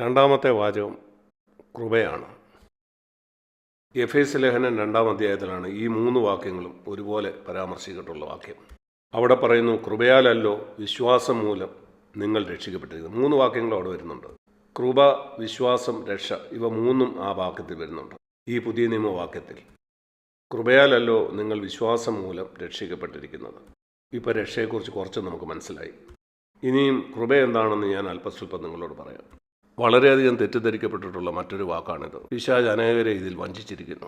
രണ്ടാമത്തെ വാചകം കൃപയാണ്. F S ലേഖനം രണ്ടാം അധ്യായത്തിലാണ് ഈ മൂന്ന് വാക്യങ്ങളും ഒരുപോലെ പരാമർശിച്ചിട്ടുള്ള വാക്യം. അവിടെ പറയുന്നു കൃപയാലല്ലോ വിശ്വാസം മൂലം നിങ്ങൾ രക്ഷിക്കപ്പെട്ടിരിക്കുന്നു. മൂന്ന് വാക്യങ്ങൾ അവിടെ വരുന്നുണ്ട്. കൃപ വിശ്വാസം രക്ഷ ഇവ മൂന്നും ആ വാക്യത്തിൽ വരുന്നുണ്ട് ഈ പുതിയ നിയമവാക്യത്തിൽ. കൃപയാലല്ലോ നിങ്ങൾ വിശ്വാസം മൂലം രക്ഷിക്കപ്പെട്ടിരിക്കുന്നത്. ഇപ്പോൾ രക്ഷയെക്കുറിച്ച് കുറച്ച് നമുക്ക് മനസ്സിലായി. ഇനിയും കൃപ എന്താണെന്ന് ഞാൻ അല്പസ്വല്പം നിങ്ങളോട് പറയാം. വളരെയധികം തെറ്റിദ്ധരിക്കപ്പെട്ടിട്ടുള്ള മറ്റൊരു വാക്കാണിത്. പിശാജ് അനേകരെ ഇതിൽ വഞ്ചിച്ചിരിക്കുന്നു.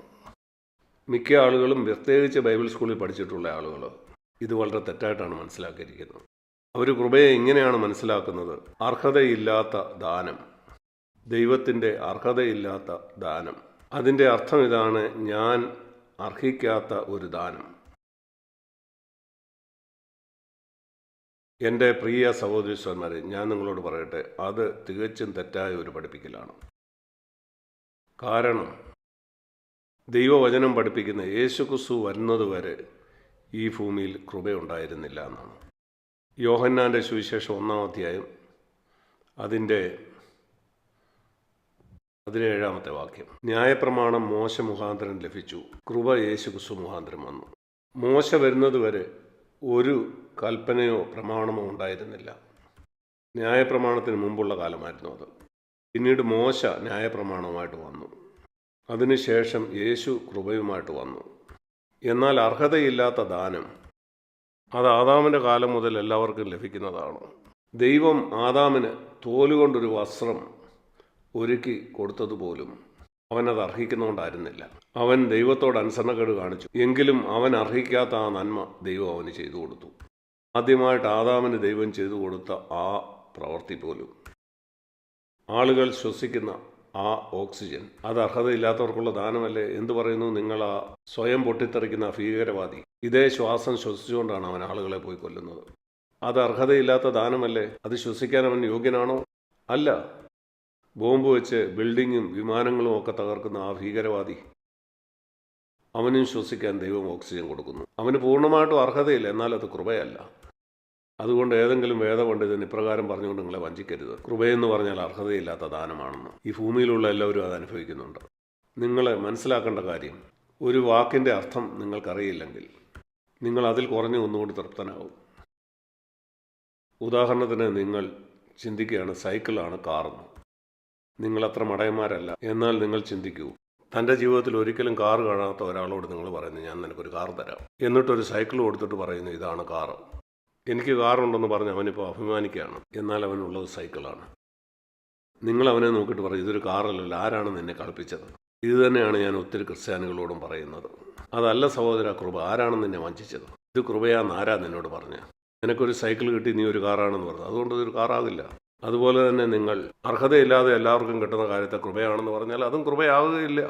മിക്ക ആളുകളും പ്രത്യേകിച്ച് ബൈബിൾ സ്കൂളിൽ പഠിച്ചിട്ടുള്ള ആളുകൾ ഇത് വളരെ തെറ്റായിട്ടാണ് മനസ്സിലാക്കിയിരിക്കുന്നത്. അവർ കൃപയെ എങ്ങനെയാണ് മനസ്സിലാക്കുന്നത്. അർഹതയില്ലാത്ത ദാനം. ദൈവത്തിന്റെ അർഹതയില്ലാത്ത ദാനം. അതിന്റെ അർത്ഥം ഇതാണ് ഞാൻ അർഹിക്കാത്ത ഒരു ദാനം. എന്റെ പ്രിയ സഹോദരീശ്വരന്മാരെ ഞാൻ നിങ്ങളോട് പറയട്ടെ അത് തികച്ചും തെറ്റായ ഒരു പഠിപ്പിക്കലാണ്. കാരണം ദൈവവചനം പഠിപ്പിക്കുന്ന യേശുക്രിസ്തു വരുന്നതുവരെ ഈ ഭൂമിയിൽ കൃപയുണ്ടായിരുന്നില്ല എന്നാണ്. യോഹന്നാന്റെ സുവിശേഷം ഒന്നാം അധ്യായം അതിന്റെ പതിനേഴാമത്തെ വാക്യം. ന്യായപ്രമാണം മോശ മുഖാന്തരം ലഭിച്ചു കൃപ യേശുക്രിസ്തു മുഖാന്തരം വന്നു. മോശ വരുന്നതുവരെ ഒരു കൽപ്പനയോ പ്രമാണമോ ഉണ്ടായിരുന്നില്ല. ന്യായപ്രമാണത്തിന് മുമ്പുള്ള കാലമായിരുന്നു അത്. പിന്നീട് മോശ ന്യായപ്രമാണവുമായിട്ട് വന്നു. അതിനുശേഷം യേശു കൃപയുമായിട്ട് വന്നു. എന്നാൽ അർഹതയില്ലാത്ത ദാനം അത് ആദാമിന്റെ കാലം മുതൽ എല്ലാവർക്കും ലഭിക്കുന്നതാണ്. ദൈവം ആദാമിന് തോലുകൊണ്ടൊരു വസ്ത്രം ഒരുക്കി കൊടുത്തതുപോലും അവനത് അർഹിക്കുന്നതുകൊണ്ടായിരുന്നില്ല അവൻ ദൈവത്തോട് അനുസരണക്കേട് കാണിച്ചു. എങ്കിലും അവൻ അർഹിക്കാത്ത ആ നന്മ ദൈവം അവന് ചെയ്തു കൊടുത്തു. ആദ്യമായിട്ട് ആദാമിന് ദൈവം ചെയ്തു കൊടുത്ത ആ പ്രവൃത്തി പോലും. ആളുകൾ ശ്വസിക്കുന്ന ആ ഓക്സിജൻ. അത് അർഹതയില്ലാത്തവർക്കുള്ള ദാനമല്ലേ എന്തു പറയുന്നു? നിങ്ങൾ ആ സ്വയം പൊട്ടിത്തെറിക്കുന്ന ഭീകരവാദി. ഇതേ ശ്വാസം ശ്വസിച്ചുകൊണ്ടാണ് അവൻ ആളുകളെ പോയി കൊല്ലുന്നത്. അത് അർഹതയില്ലാത്ത ദാനമല്ലേ? അത് ശ്വസിക്കാൻ അവൻ യോഗ്യനാണോ? അല്ല. ബോംബ് വെച്ച് ബിൽഡിങ്ങും വിമാനങ്ങളും ഒക്കെ തകർക്കുന്ന ആ ഭീകരവാദി. അവനും ശ്വസിക്കാൻ ദൈവം ഓക്സിജൻ കൊടുക്കുന്നു. അവന് പൂർണമായിട്ടും അർഹതയില്ല എന്നാൽ അത് കൃപയല്ല. അതുകൊണ്ട് ഏതെങ്കിലും വേദപണ്ഡിതൻ ഇപ്രകാരം പറഞ്ഞുകൊണ്ട് നിങ്ങളെ വഞ്ചിക്കരുത്. കൃപയെന്ന് പറഞ്ഞാൽ അർഹതയില്ലാത്ത ദാനമാണെന്ന്. ഈ ഭൂമിയിലുള്ള എല്ലാവരും അത് അനുഭവിക്കുന്നുണ്ട്. നിങ്ങളെ മനസ്സിലാക്കേണ്ട കാര്യം ഒരു വാക്കിന്റെ അർത്ഥം നിങ്ങൾക്കറിയില്ലെങ്കിൽ നിങ്ങൾ അതിൽ കുറഞ്ഞ ഒന്നുകൂടി തൃപ്തനാകും ഉദാഹരണത്തിന് നിങ്ങൾ ചിന്തിക്കുകയാണ് സൈക്കിളാണ് കാറെന്ന്. നിങ്ങളത്ര മടയന്മാരല്ല. എന്നാൽ നിങ്ങൾ ചിന്തിക്കൂ. തന്റെ ജീവിതത്തിൽ ഒരിക്കലും കാർ കാണാത്ത ഒരാളോട് നിങ്ങൾ പറയുന്നു ഞാൻ നിനക്കൊരു കാർ തരാം. എന്നിട്ടൊരു സൈക്കിൾ കൊടുത്തിട്ട് പറയുന്നു ഇതാണ് കാർ. എനിക്ക് കാറുണ്ടെന്ന് പറഞ്ഞ് അവനിപ്പോൾ അഭിമാനിക്കുകയാണ്. എന്നാൽ അവനുള്ളത് സൈക്കിളാണ്. നിങ്ങൾ അവനെ നോക്കിയിട്ട് പറയും ഇതൊരു കാറല്ലല്ലോ ആരാണ് നിന്നെ കളിപ്പിച്ചത്? ഇത് തന്നെയാണ് ഞാൻ ഒത്തിരി ക്രിസ്ത്യാനികളോടും പറയുന്നത്. അതല്ല സഹോദര കൃപ. ആരാണ് നിന്നെ വഞ്ചിച്ചത്? ഇത് കൃപയാന്ന് ആരാ നിന്നോട് പറഞ്ഞ. നിനക്കൊരു സൈക്കിൾ കിട്ടി നീ ഒരു കാറാണെന്ന് പറഞ്ഞു. അതുകൊണ്ട് ഇതൊരു കാറാകില്ല. അതുപോലെ തന്നെ നിങ്ങൾ അർഹതയില്ലാതെ എല്ലാവർക്കും കിട്ടുന്ന കാര്യത്തെ കൃപയാണെന്ന് പറഞ്ഞാൽ അതും കൃപയാവുകയില്ല.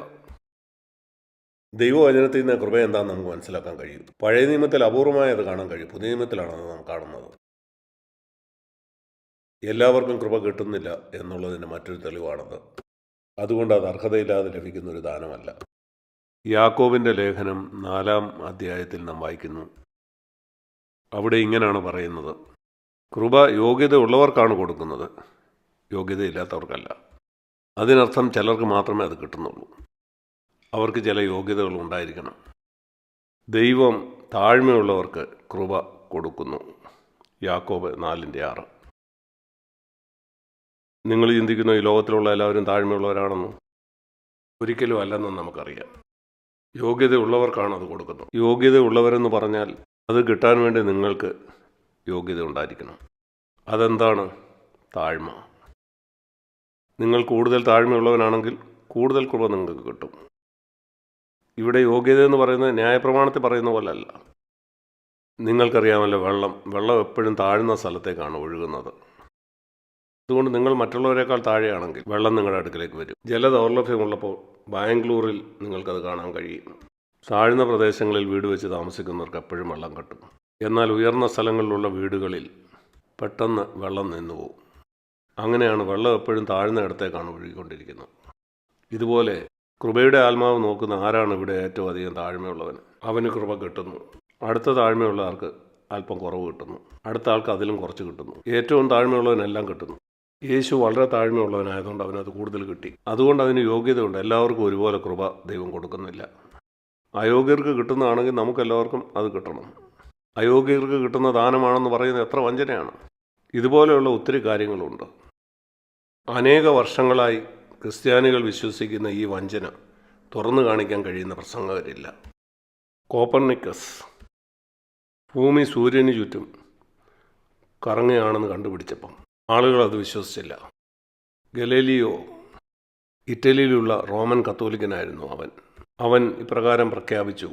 ദൈവവചനത്തിൽ നിന്ന് കൃപ എന്താണെന്ന് നമുക്ക് മനസ്സിലാക്കാൻ കഴിയും. പഴയ നിയമത്തിൽ അപൂർവമായി അത് കാണാൻ കഴിയും. പുതിയ നിയമത്തിലാണ് നാം കാണുന്നത്. എല്ലാവർക്കും കൃപ കിട്ടുന്നില്ല എന്നുള്ളതിന്റെ മറ്റൊരു തെളിവാണത്. അതുകൊണ്ട് അത് അർഹതയില്ലാതെ ലഭിക്കുന്ന ഒരു ദാനമല്ല. യാക്കോബിന്റെ ലേഖനം നാലാം അധ്യായത്തിൽ നാം വായിക്കുന്നു. അവിടെ ഇങ്ങനെയാണ് പറയുന്നത്. കൃപ യോഗ്യത ഉള്ളവർക്കാണ് കൊടുക്കുന്നത്. യോഗ്യതയില്ലാത്തവർക്കല്ല. അതിനർത്ഥം ചിലർക്ക് മാത്രമേ അത് കിട്ടുന്നുള്ളൂ. അവർക്ക് ചില യോഗ്യതകൾ ഉണ്ടായിരിക്കണം. ദൈവം താഴ്മയുള്ളവർക്ക് കൃപ കൊടുക്കുന്നു. യാക്കോബ് നാലിന്റെ ആറ്. നിങ്ങൾ ചിന്തിക്കുന്ന ഈ ലോകത്തിലുള്ള എല്ലാവരും താഴ്മയുള്ളവരാണെന്ന്? ഒരിക്കലും അല്ലെന്ന് നമുക്കറിയാം. യോഗ്യതയുള്ളവർക്കാണ് അത് കൊടുക്കുന്നത്. യോഗ്യതയുള്ളവരെന്ന് പറഞ്ഞാൽ അത് കിട്ടാൻ വേണ്ടി നിങ്ങൾക്ക് യോഗ്യത ഉണ്ടായിരിക്കണം അതെന്താണ് താഴ്മ? നിങ്ങൾ കൂടുതൽ താഴ്മയുള്ളവനാണെങ്കിൽ കൂടുതൽ കൃപ നിങ്ങൾക്ക് കിട്ടും. ഇവിടെ യോഗ്യത എന്ന് പറയുന്നത് ന്യായപ്രമാണത്തിൽ പറയുന്ന പോലല്ല. നിങ്ങൾക്കറിയാമല്ലോ വെള്ളം വെള്ളം എപ്പോഴും താഴ്ന്ന സ്ഥലത്തേക്കാണ് ഒഴുകുന്നത്. അതുകൊണ്ട് നിങ്ങൾ മറ്റുള്ളവരെക്കാൾ താഴെയാണെങ്കിൽ വെള്ളം നിങ്ങളുടെ അടുക്കിലേക്ക് വരും. ജലദൗർലഭ്യമുള്ളപ്പോൾ ബാംഗ്ലൂരിൽ നിങ്ങൾക്കത് കാണാൻ കഴിയും. താഴ്ന്ന പ്രദേശങ്ങളിൽ വീട് വെച്ച് താമസിക്കുന്നവർക്ക് എപ്പോഴും വെള്ളം കിട്ടും. എന്നാൽ ഉയർന്ന സ്ഥലങ്ങളിലുള്ള വീടുകളിൽ പെട്ടെന്ന് വെള്ളം നിന്നു പോകും അങ്ങനെയാണ് വെള്ളം എപ്പോഴും താഴ്ന്ന ഇടത്തേക്കാണ് ഒഴുകിക്കൊണ്ടിരിക്കുന്നത്. ഇതുപോലെ കൃപയുടെ ആത്മാവ് നോക്കുന്ന ആരാണ് ഇവിടെ ഏറ്റവും അധികം താഴ്മയുള്ളവൻ? അവന് കൃപ കിട്ടുന്നു. അടുത്ത താഴ്മയുള്ള ആൾക്ക് അല്പം കുറവ് കിട്ടുന്നു. അടുത്ത ആൾക്ക് അതിലും കുറച്ച് കിട്ടുന്നു. ഏറ്റവും താഴ്മയുള്ളവനെല്ലാം കിട്ടുന്നു. യേശു വളരെ താഴ്മയുള്ളവനായതുകൊണ്ട് അവനത് കൂടുതൽ കിട്ടി. അതുകൊണ്ട് അതിന് യോഗ്യതയുണ്ട്. എല്ലാവർക്കും ഒരുപോലെ കൃപ ദൈവം കൊടുക്കുന്നില്ല. അയോഗ്യർക്ക് കിട്ടുന്നതാണെങ്കിൽ നമുക്കെല്ലാവർക്കും അത് കിട്ടണം. അയോഗ്യർക്ക് കിട്ടുന്ന ദാനമാണെന്ന് പറയുന്നത് എത്ര വഞ്ചനയാണ്. ഇതുപോലെയുള്ള ഒത്തിരി കാര്യങ്ങളുണ്ട്. അനേക വർഷങ്ങളായി ക്രിസ്ത്യാനികൾ വിശ്വസിക്കുന്ന ഈ വഞ്ചന തുറന്നു കാണിക്കാൻ കഴിയുന്ന പ്രസംഗകരില്ല കോപ്പർണിക്കസ് ഭൂമി സൂര്യന് ചുറ്റും കറങ്ങുകയാണെന്ന് കണ്ടുപിടിച്ചപ്പം ആളുകൾ അത് വിശ്വസിച്ചില്ല. ഗലേലിയോ ഇറ്റലിയിലുള്ള റോമൻ കത്തോലിക്കനായിരുന്നു അവൻ. അവൻ ഇപ്രകാരം പ്രഖ്യാപിച്ചു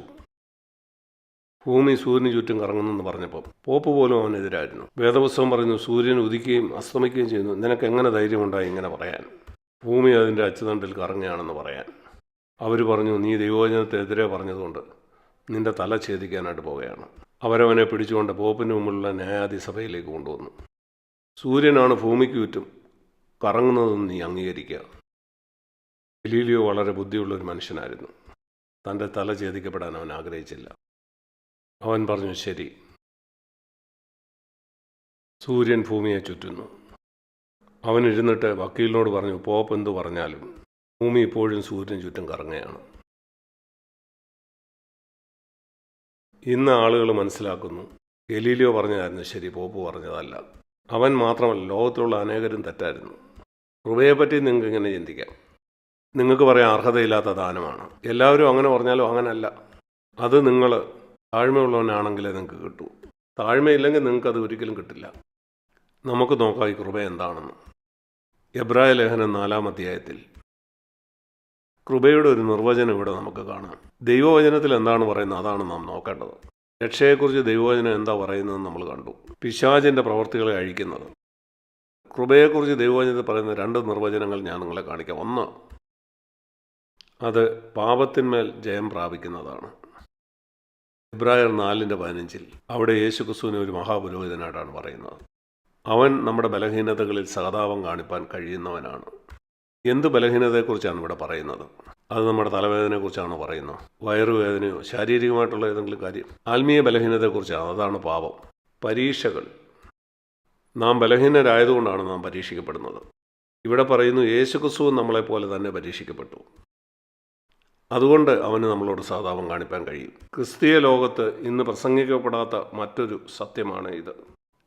ഭൂമി സൂര്യന് ചുറ്റും കറങ്ങുന്നെന്ന് പറഞ്ഞപ്പോൾ പോപ്പ് പോലും അവനെതിരായിരുന്നു. വേദപുസ്തകം പറയുന്നു സൂര്യൻ ഉദിക്കുകയും അസ്തമിക്കുകയും ചെയ്യുന്നു. നിനക്ക് എങ്ങനെ ധൈര്യമുണ്ടായി ഇങ്ങനെ പറയാൻ? ഭൂമി അതിന്റെ അച്ചുതണ്ടിൽ കറങ്ങുകയാണെന്ന് പറയാൻ. അവർ പറഞ്ഞു നീ ദൈവവചനത്തിനെതിരെ പറഞ്ഞതുകൊണ്ട് നിന്റെ തല ഛേദിക്കാനായിട്ട് പോവുകയാണ്. അവരവനെ പിടിച്ചുകൊണ്ട് പോപ്പിന് മുമ്പിലുള്ള ന്യായാധിസഭയിലേക്ക് കൊണ്ടുവന്നു. സൂര്യനാണ് ഭൂമിക്ക് ചുറ്റും കറങ്ങുന്നതെന്ന് നീ അംഗീകരിക്കുക. ഗലീലിയോ വളരെ ബുദ്ധിയുള്ള ഒരു മനുഷ്യനായിരുന്നു. തന്റെ തല ഛേദിക്കപ്പെടാൻ അവൻ ആഗ്രഹിച്ചില്ല. അവൻ പറഞ്ഞു ശരി. സൂര്യൻ ഭൂമിയെ ചുറ്റുന്നു. അവൻ ഇരുന്നിട്ട് വക്കീലിനോട് പറഞ്ഞു പോപ്പ് എന്തു പറഞ്ഞാലും ഭൂമി ഇപ്പോഴും സൂര്യൻ ചുറ്റും കറങ്ങുകയാണ്. ഇന്ന് ആളുകൾ മനസ്സിലാക്കുന്നു ഗലീലിയോ പറഞ്ഞതായിരുന്നു ശരി പോപ്പ് പറഞ്ഞതല്ല. അവൻ മാത്രമല്ല ലോകത്തിലുള്ള അനേകരും തെറ്റായിരുന്നു. കൃപയെപ്പറ്റി നിങ്ങൾക്ക് ഇങ്ങനെ ചിന്തിക്കാം. നിങ്ങൾക്ക് പറയാൻ അർഹതയില്ലാത്ത ദാനമാണ്. എല്ലാവരും അങ്ങനെ പറഞ്ഞാലും അങ്ങനല്ല. അത് നിങ്ങൾ താഴ്മയുള്ളവനാണെങ്കിലേ നിങ്ങൾക്ക് കിട്ടൂ. താഴ്മയില്ലെങ്കിൽ അത് ഒരിക്കലും കിട്ടില്ല. നമുക്ക് നോക്കാം ഈ കൃപ എന്താണെന്ന്. എബ്രായ ലേഖനം നാലാം അധ്യായത്തിൽ. കൃപയുടെ ഒരു നിർവചനം ഇവിടെ നമുക്ക് കാണാം. ദൈവവചനത്തിൽ എന്താണ് പറയുന്നത്? അതാണ് നാം നോക്കേണ്ടത്. രക്ഷയെക്കുറിച്ച് ദൈവവചനം എന്താ പറയുന്നതെന്ന് നമ്മൾ കണ്ടു. പിശാചിന്റെ പ്രവർത്തികളെ അഴിക്കുന്നത്. കൃപയെക്കുറിച്ച് ദൈവവചനത്തിൽ പറയുന്ന രണ്ട് നിർവചനങ്ങൾ ഞാൻ നിങ്ങളെ കാണിക്കാം. ഒന്ന് അത് പാപത്തിന്മേൽ ജയം പ്രാപിക്കുന്നതാണ്. ഇബ്രായർ നാലിന്റെ പതിനഞ്ചിൽ അവിടെ യേശു ക്രിസ്തുവിനെ ഒരു മഹാപുരോഹിതനായിട്ടാണ് പറയുന്നത്. അവൻ നമ്മുടെ ബലഹീനതകളിൽ സഹതാപം കാണിപ്പാൻ കഴിയുന്നവനാണ്. എന്ത് ബലഹീനതയെക്കുറിച്ചാണ് ഇവിടെ പറയുന്നത്? അത് നമ്മുടെ തലവേദനയെക്കുറിച്ചാണ് പറയുന്നത്. വയറുവേദനയോ ശാരീരികമായിട്ടുള്ള ഏതെങ്കിലും കാര്യം? ആത്മീയ ബലഹീനതയെക്കുറിച്ചാണ്. അതാണ് പാപം. പരീക്ഷകൾ. നാം ബലഹീനരായതുകൊണ്ടാണ് നാം പരീക്ഷിക്കപ്പെടുന്നത്. ഇവിടെ പറയുന്നു യേശുക്രിസ്തു നമ്മളെപ്പോലെ തന്നെ പരീക്ഷിക്കപ്പെട്ടു. അതുകൊണ്ട് അവന് നമ്മളോട് സഹതാപം കാണിപ്പാൻ കഴിയും. ക്രിസ്തീയ ലോകത്ത് ഇന്ന് പ്രസംഗിക്കപ്പെടാത്ത മറ്റൊരു സത്യമാണ് ഇത്.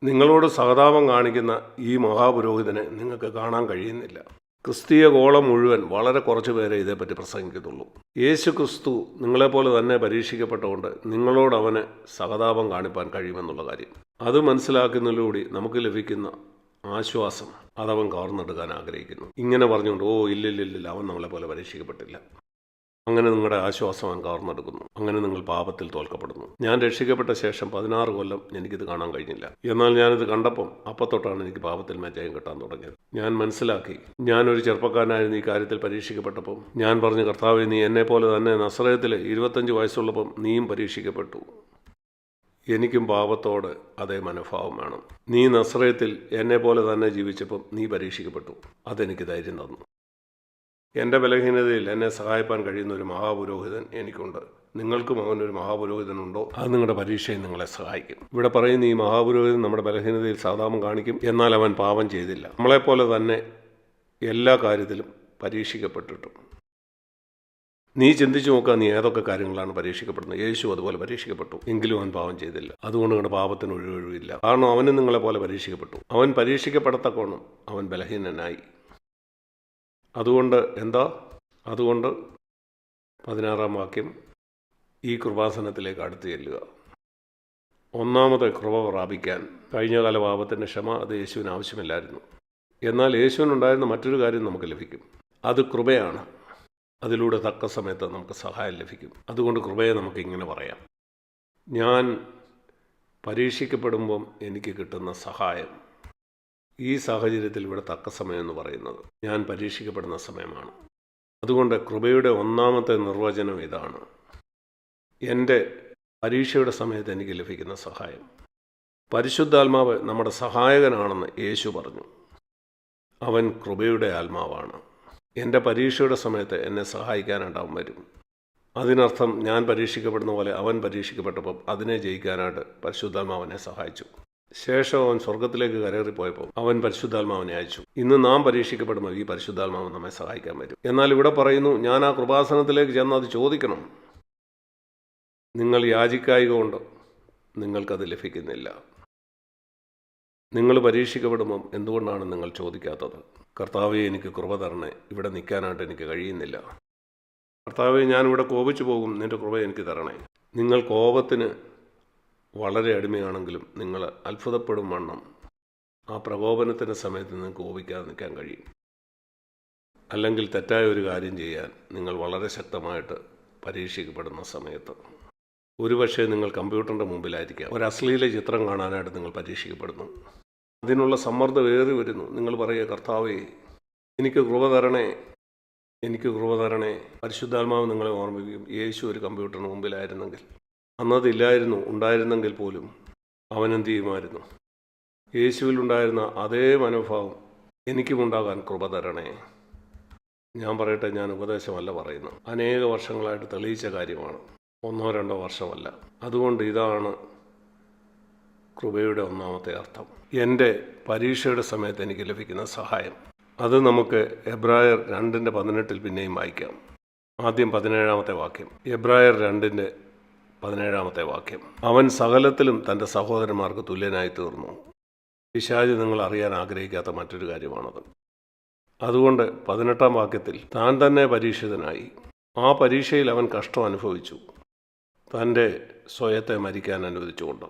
നിങ്ങളോട് സഹതാപം കാണിക്കുന്ന ഈ മഹാപുരോഹിതനെ നിങ്ങൾക്ക് കാണാൻ കഴിയുന്നില്ല. ക്രിസ്തീയ ഗോളം മുഴുവൻ വളരെ കുറച്ച് പേരെ ഇതേപ്പറ്റി പ്രസംഗിക്കത്തുള്ളൂ. യേശു ക്രിസ്തു നിങ്ങളെപ്പോലെ തന്നെ പരീക്ഷിക്കപ്പെട്ടുകൊണ്ട് നിങ്ങളോട് സഹതാപം കാണിപ്പാൻ കഴിയുമെന്നുള്ള കാര്യം. അത് മനസ്സിലാക്കുന്നതിലൂടെ നമുക്ക് ലഭിക്കുന്ന ആശ്വാസം അതവൻ കവർന്നെടുക്കാൻ ആഗ്രഹിക്കുന്നു. ഇങ്ങനെ പറഞ്ഞുകൊണ്ട് ഓ ഇല്ലില്ലില്ല അവൻ നമ്മളെപ്പോലെ പരീക്ഷിക്കപ്പെട്ടില്ല. അങ്ങനെ നിങ്ങളുടെ ആശ്വാസം അവൻ കവർന്നെടുക്കുന്നു അങ്ങനെ നിങ്ങൾ പാപത്തിൽ തോൽക്കപ്പെടുന്നു. ഞാൻ രക്ഷിക്കപ്പെട്ട ശേഷം പതിനാറ് കൊല്ലം എനിക്കിത് കാണാൻ കഴിഞ്ഞില്ല. എന്നാൽ ഞാനിത് കണ്ടപ്പം അപ്പത്തൊട്ടാണ് എനിക്ക് പാപത്തിൽ മെജയം കിട്ടാൻ തുടങ്ങിയത്. ഞാൻ മനസ്സിലാക്കി. ഞാനൊരു ചെറുപ്പക്കാരനായിരുന്നു ഈ കാര്യത്തിൽ പരീക്ഷിക്കപ്പെട്ടപ്പം. ഞാൻ പറഞ്ഞു കർത്താവ് നീ എന്നെ പോലെ തന്നെ നസ്രയത്തിൽ ഇരുപത്തഞ്ച് വയസ്സുള്ളപ്പം നീയും പരീക്ഷിക്കപ്പെട്ടു. എനിക്കും പാപത്തോട് അതേ മനോഭാവം വേണം. നീ നസ്രയത്തിൽ എന്നെ പോലെ തന്നെ ജീവിച്ചപ്പം നീ പരീക്ഷിക്കപ്പെട്ടു. അതെനിക്ക് ധൈര്യം തന്നു. എന്റെ ബലഹീനതയിൽ എന്നെ സഹായിപ്പാൻ കഴിയുന്ന ഒരു മഹാപുരോഹിതൻ എനിക്കുണ്ട്. നിങ്ങൾക്കും അവനൊരു മഹാപുരോഹിതനുണ്ടോ? അത് നിങ്ങളുടെ പരീക്ഷയിൽ നിങ്ങളെ സഹായിക്കും. ഇവിടെ പറയുന്ന ഈ മഹാപുരോഹിതൻ നമ്മുടെ ബലഹീനതയിൽ സാധാമം കാണിക്കും. എന്നാൽ അവൻ പാപം ചെയ്തില്ല. നമ്മളെപ്പോലെ തന്നെ എല്ലാ കാര്യത്തിലും പരീക്ഷിക്കപ്പെട്ടിട്ടും. നീ ചിന്തിച്ചു നോക്കുക നീ ഏതൊക്കെ കാര്യങ്ങളാണ് പരീക്ഷിക്കപ്പെടുന്നത്. യേശു അതുപോലെ പരീക്ഷിക്കപ്പെട്ടു. എങ്കിലും അവൻ പാപം ചെയ്തില്ല. അതുകൊണ്ട് നിങ്ങളുടെ പാപത്തിന് ഒഴിവൊഴിവില്ല. കാരണം അവനും നിങ്ങളെ പോലെ പരീക്ഷിക്കപ്പെട്ടു. അവൻ പരീക്ഷിക്കപ്പെടത്തക്കോണം അവൻ ബലഹീനനായി. അതുകൊണ്ട് എന്താ? അതുകൊണ്ട് പതിനാറാം വാക്യം ഈ കൃപാസനത്തിലേക്ക് അടുത്ത് ചെല്ലുക. ഒന്നാമത് കൃപ പ്രാപിക്കാൻ കഴിഞ്ഞകാല പാപത്തിന്റെ ക്ഷമ അത് യേശുവിന് ആവശ്യമില്ലായിരുന്നു. എന്നാൽ യേശുവിനുണ്ടായിരുന്ന മറ്റൊരു കാര്യം നമുക്ക് ലഭിക്കും. അത് കൃപയാണ്. അതിലൂടെ തക്ക സമയത്ത് നമുക്ക് സഹായം ലഭിക്കും. അതുകൊണ്ട് കൃപയെ നമുക്ക് ഇങ്ങനെ പറയാം. ഞാൻ പരീക്ഷിക്കപ്പെടുമ്പം എനിക്ക് കിട്ടുന്ന സഹായം ഈ സാഹചര്യത്തിൽ ഇവിടെ തക്ക സമയം എന്ന് പറയുന്നത്. ഞാൻ പരീക്ഷിക്കപ്പെടുന്ന സമയമാണ്. അതുകൊണ്ട് കൃപയുടെ ഒന്നാമത്തെ നിർവചനം ഇതാണ്. എന്റെ പരീക്ഷയുടെ സമയത്ത് എനിക്ക് ലഭിക്കുന്ന സഹായം. പരിശുദ്ധാത്മാവ് നമ്മുടെ സഹായകനാണെന്ന് യേശു പറഞ്ഞു. അവൻ കൃപയുടെ ആത്മാവാണ്. എന്റെ പരീക്ഷയുടെ സമയത്ത് എന്നെ സഹായിക്കാനായിട്ട് അവൻ വരും. അതിനർത്ഥം ഞാൻ പരീക്ഷിക്കപ്പെടുന്ന പോലെ അവൻ പരീക്ഷിക്കപ്പെട്ടപ്പം അതിനെ ജയിക്കാനായിട്ട് പരിശുദ്ധാത്മാവനെ സഹായിച്ചു. ശേഷം അവൻ സ്വർഗത്തിലേക്ക് കരേറിപ്പോയപ്പോൾ അവൻ പരിശുദ്ധാത്മാവിനെ അയച്ചു. ഇന്ന് നാം പരീക്ഷിക്കപ്പെടുമ്പോൾ ഈ പരിശുദ്ധാത്മാവ് നമ്മെ സഹായിക്കാൻ വരും. എന്നാൽ ഇവിടെ പറയുന്നു ഞാൻ ആ കൃപാസനത്തിലേക്ക് ചെന്ന് അത് ചോദിക്കണം. നിങ്ങൾ യാചിക്കായിക കൊണ്ട് നിങ്ങൾക്കത് ലഭിക്കുന്നില്ല. നിങ്ങൾ പരീക്ഷിക്കപ്പെടുമ്പം എന്തുകൊണ്ടാണ് നിങ്ങൾ ചോദിക്കാത്തത്? കർത്താവെ എനിക്ക് കൃപ തരണേ. ഇവിടെ നിൽക്കാനായിട്ട് എനിക്ക് കഴിയുന്നില്ല. കർത്താവെ ഞാനിവിടെ കോപിച്ചു പോകും നിന്റെ കൃപ എനിക്ക് തരണേ. നിങ്ങൾ കോപത്തിന് വളരെ അടിമയാണെങ്കിലും നിങ്ങൾ അത്ഭുതപ്പെടും വണ്ണം. ആ പ്രകോപനത്തിന്റെ സമയത്ത് നിങ്ങൾക്ക് കോപിക്കാതെ നിൽക്കാൻ കഴിയും. അല്ലെങ്കിൽ തെറ്റായ ഒരു കാര്യം ചെയ്യാൻ നിങ്ങൾ വളരെ ശക്തമായിട്ട് പരീക്ഷിക്കപ്പെടുന്ന സമയത്ത്. ഒരുപക്ഷെ നിങ്ങൾ കമ്പ്യൂട്ടറിന്റെ മുമ്പിലായിരിക്കാം. ഒരു അശ്ലീല ചിത്രം കാണാനായിട്ട് നിങ്ങൾ പരീക്ഷിക്കപ്പെടുന്നു. അതിനുള്ള സമ്മർദ്ദം ഏറി വരുന്നു. നിങ്ങൾ പറയുക കർത്താവേ എനിക്ക് കൃപ തരണേ. എനിക്ക് കൃപ തരണേ. പരിശുദ്ധാത്മാവ് നിങ്ങളെ ഓർമ്മിപ്പിക്കും. യേശു ഒരു കമ്പ്യൂട്ടറിന് മുമ്പിലായിരുന്നെങ്കിൽ. അന്നതില്ലായിരുന്നു ഉണ്ടായിരുന്നെങ്കിൽ പോലും അവൻ എന്ത് ചെയ്യുമായിരുന്നു? യേശുവിലുണ്ടായിരുന്ന അതേ മനോഭാവം എനിക്കുമുണ്ടാകാൻ കൃപ തരണേ. ഞാൻ പറയട്ടെ ഞാൻ ഉപദേശമല്ല പറയുന്നു. അനേക വർഷങ്ങളായിട്ട് തെളിയിച്ച കാര്യമാണ്. ഒന്നോ രണ്ടോ വർഷമല്ല. അതുകൊണ്ട് ഇതാണ് കൃപയുടെ ഒന്നാമത്തെ അർത്ഥം. എന്റെ പരീക്ഷയുടെ സമയത്ത് എനിക്ക് ലഭിക്കുന്ന സഹായം. അത് നമുക്ക് എബ്രായർ രണ്ടിന്റെ പതിനെട്ടിൽ പിന്നെയും വായിക്കാം. ആദ്യം പതിനേഴാമത്തെ വാക്യം. എബ്രായർ രണ്ടിന്റെ പതിനേഴാമത്തെ വാക്യം. അവൻ സകലത്തിലും തന്റെ സഹോദരന്മാർക്ക് തുല്യനായി തീർന്നു. പിശാജ് നിങ്ങൾ അറിയാൻ ആഗ്രഹിക്കാത്ത മറ്റൊരു കാര്യമാണത്. അതുകൊണ്ട് പതിനെട്ടാം വാക്യത്തിൽ താൻ തന്നെ പരീക്ഷിതനായി. ആ പരീക്ഷയിൽ അവൻ കഷ്ടം അനുഭവിച്ചു. തന്റെ സ്വയത്തെ മരിക്കാൻ അനുവദിച്ചുകൊണ്ട്.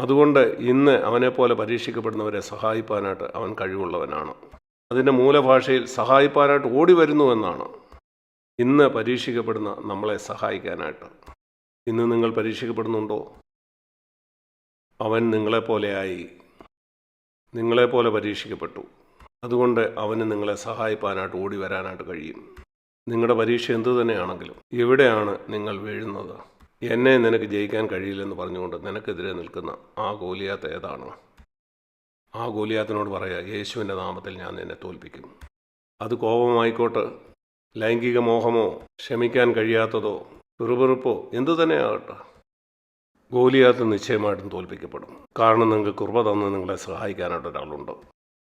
അതുകൊണ്ട് ഇന്ന് അവനെപ്പോലെ പരീക്ഷിക്കപ്പെടുന്നവരെ സഹായിപ്പാനായിട്ട് അവൻ കഴിവുള്ളവനാണ്. അതിന്റെ മൂലഭാഷയിൽ സഹായിപ്പാനായിട്ട് ഓടി വരുന്നു എന്നാണ്. ഇന്ന് പരീക്ഷിക്കപ്പെടുന്ന നമ്മളെ സഹായിക്കാനായിട്ട്. ഇന്ന് നിങ്ങൾ പരീക്ഷിക്കപ്പെടുന്നുണ്ടോ? അവൻ നിങ്ങളെപ്പോലെയായി. നിങ്ങളെപ്പോലെ പരീക്ഷിക്കപ്പെട്ടു. അതുകൊണ്ട് അവന് നിങ്ങളെ സഹായിപ്പാനായിട്ട് ഓടി വരാനായിട്ട് കഴിയും. നിങ്ങളുടെ പരീക്ഷ എന്തു തന്നെയാണെങ്കിലും എവിടെയാണ് നിങ്ങൾ വീഴുന്നത്? എന്നെ നിനക്ക് ജയിക്കാൻ കഴിയില്ലെന്ന് പറഞ്ഞുകൊണ്ട് നിനക്കെതിരെ നിൽക്കുന്ന ആ ഗോലിയാത്ത് ഏതാണ്? ആ ഗോലിയാത്തിനോട് പറയുക യേശുവിന്റെ നാമത്തിൽ ഞാൻ നിന്നെ തോൽപ്പിക്കും. അത് കോപമായിക്കോട്ടെ? ലൈംഗിക മോഹമോ? ക്ഷമിക്കാൻ കഴിയാത്തതോ? പിറുപിറുപ്പോ എന്തു തന്നെയാകട്ടെ ഗോലിയാത്ത് നിശ്ചയമായിട്ടും തോൽപ്പിക്കപ്പെടും. കാരണം നിങ്ങൾക്ക് കൃപ തന്ന് നിങ്ങളെ സഹായിക്കാനായിട്ട് ഒരാളുണ്ട്?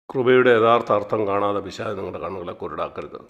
കൃപയുടെ യഥാർത്ഥ അർത്ഥം കാണാതെ പിശാച് നിങ്ങളുടെ കണ്ണുകളെ കുരുടാക്കരുത്.